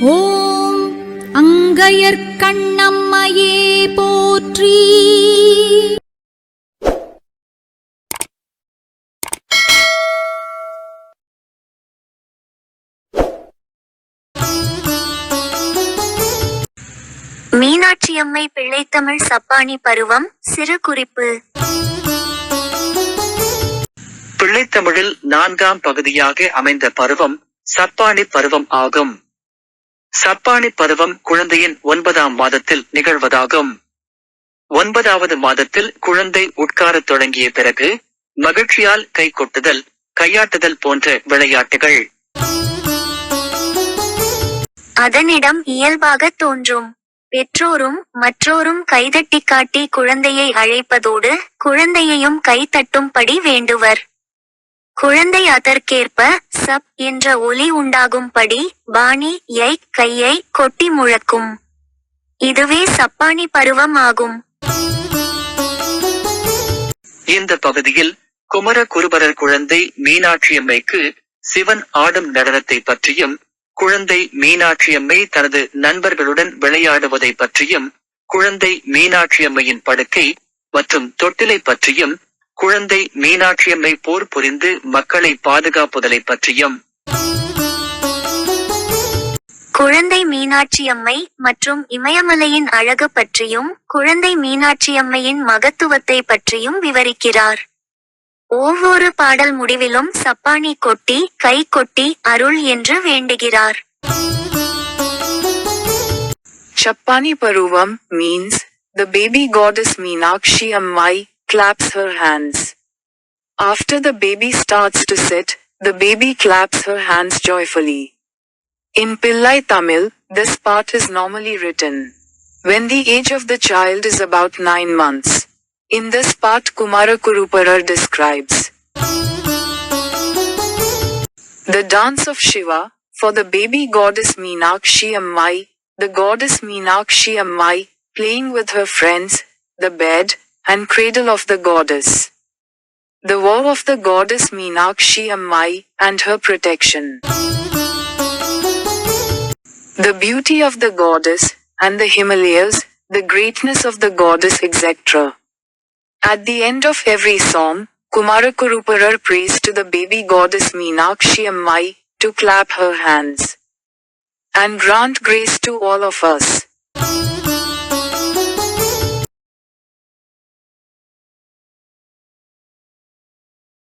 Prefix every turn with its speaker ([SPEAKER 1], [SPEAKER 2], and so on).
[SPEAKER 1] ஓம் அங்கையர்க்கண்ணம்மையே போற்றி.
[SPEAKER 2] மீனாட்சியம்மை பிள்ளைத்தமிழ் சப்பானி பருவம் சிறு குறிப்பு
[SPEAKER 3] பிள்ளைத்தமிழில் நான்காம் பகுதியாக அமைந்த பருவம் சப்பானி பருவம் ஆகும். சப்பானி பருவம் குழந்தையின் ஒன்பதாம் மாதத்தில் நிகழ்வதாகும். ஒன்பதாவது மாதத்தில் குழந்தை உட்காரத் தொடங்கிய பிறகு மகிழ்ச்சியால் கை கொட்டுதல் கையாட்டுதல் போன்ற விளையாட்டுகள்.
[SPEAKER 2] அதனிடம் இயல்பாக தோன்றும். பெற்றோரும் மற்றோரும் கைதட்டி காட்டி குழந்தையை அழைப்பதோடு குழந்தையையும் கைதட்டும்படி வேண்டுவர். குழந்தை அதற்கேற்ப சப் என்ற ஒலி உண்டாகும்படி பாணி யை கையை கொட்டி முழக்கும். இதுவே சப்பானி பருவம் ஆகும்.
[SPEAKER 3] இந்த பகுதியில் குமர குருபரர் குழந்தை மீனாட்சியம்மைக்கு சிவன் ஆடும் நடனத்தை பற்றியும் குழந்தை மீனாட்சியம்மை தனது நண்பர்களுடன் விளையாடுவதை பற்றியும் குழந்தை மீனாட்சியம்மையின் படுக்கை மற்றும் தொட்டிலை பற்றியும் குழந்தை மீனாட்சியம்மை போர் புரிந்து மக்களை பாதுகாப்புதலை பற்றியும்.
[SPEAKER 2] குழந்தை மீனாட்சியம்மை மற்றும் இமயமலையின் அழகு பற்றியும் குழந்தை மீனாட்சியம்மையின் மகத்துவத்தை பற்றியும் விவரிக்கிறார். ஒவ்வொரு பாடல் முடிவிலும் சப்பானி கொட்டி கை கொட்டி அருள் என்று வேண்டுகிறார்.
[SPEAKER 4] Chappani Paruvam means the baby goddess Meenakshi Ammai claps her hands. After the baby starts to sit, the baby claps her hands joyfully. In Pillai Tamil, this part is normally written when the age of the child is about 9 months. In this part Kumarakuruparar describes the dance of Shiva, for the baby goddess Meenakshi Ammai, the goddess Meenakshi Ammai, playing with her friends, the bed, and cradle of the goddess. The war of the goddess Meenakshi Ammai, and her protection. The beauty of the goddess, and the Himalayas, the greatness of the goddess etc. At the end of every psalm, Kumarakuruparar prays to the baby goddess Meenakshi Ammai to clap her hands and grant grace to all of us.